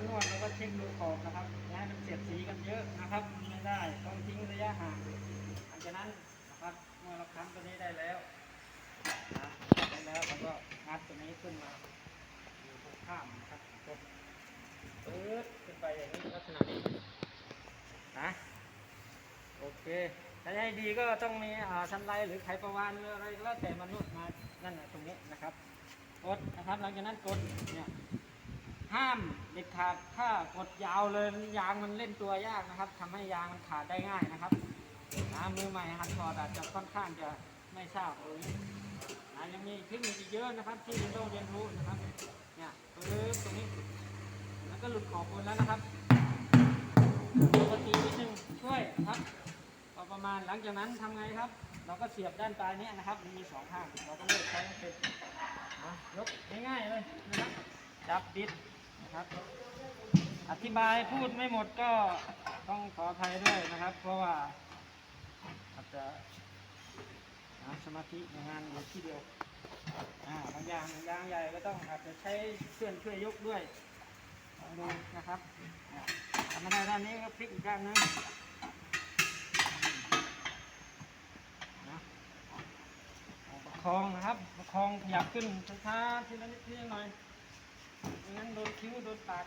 นอื่นเราก็นวดแล้วก็เช็คดูขอบนะครับอย่าให้มันเสียดสีกันเยอะนะครับไม่ได้ต้องทิ้งระยะห่างหลังจากนั้นนะครับเมื่อเราค้ำตัวนี้ได้แล้วนะได้แล้วเราก็งัดตัวนี้ขึ้นมาอยู่ตรงข้ามนะครับกดปื๊ดขึ้นไปอย่างนี้ลักษณะนี้นะโอเคถ้าให้ดีก็ต้องมีอ่าชันไลหรือไขประวานหรืออะไรก็แล้วแต่มนุษย์มานั่นน่ะตรงนี้นะครับกดนะครับหลังจากนั้นกดเนี่ย ห้ามเด็ดขาดถ้ากดยาวเลยยางมันเล่นตัวยากนะครับทำให้ยางมันขาดได้ง่ายนะครับนะมือใหม่หัดถอดอาจจะค่อนข้างจะไม่ทราบตรงนี้นะยังมีเทคนิคอีกเยอะนะครับ ที่เราต้องเรียนรู้นะครับ เนี่ยปึ๊บตรงนี้ แล้วก็หลุดขอบบนแล้วนะครับปกตินิดนึงช่วยนะครับพอประมาณหลังจากนั้นทำไงครับ เราก็เสียบด้านปลายนี้นะครับมันมีสองข้างเราก็เลือกใช้เป็นยกง่ายๆเลยนะครับ จับบิด นะครับ อธิบายพูดไม่หมดก็ต้องขออภัยด้วยนะครับ เพราะว่าอาจจะหาสมาธิในงานอยู่ที่เดียวอ่าบางอย่างบางอย่างใหญ่ก็ต้องอาจจะใช้เพื่อนช่วยยกด้วยลองดูนะครับทำไม่ได้ด้านนี้ก็พลิกอีกด้านหนึงนะเอาประคองนะครับประคองขยับขึ้นช้าๆทีละนิดทีละหน่อย งั้นโดนคิ้วโดนปาก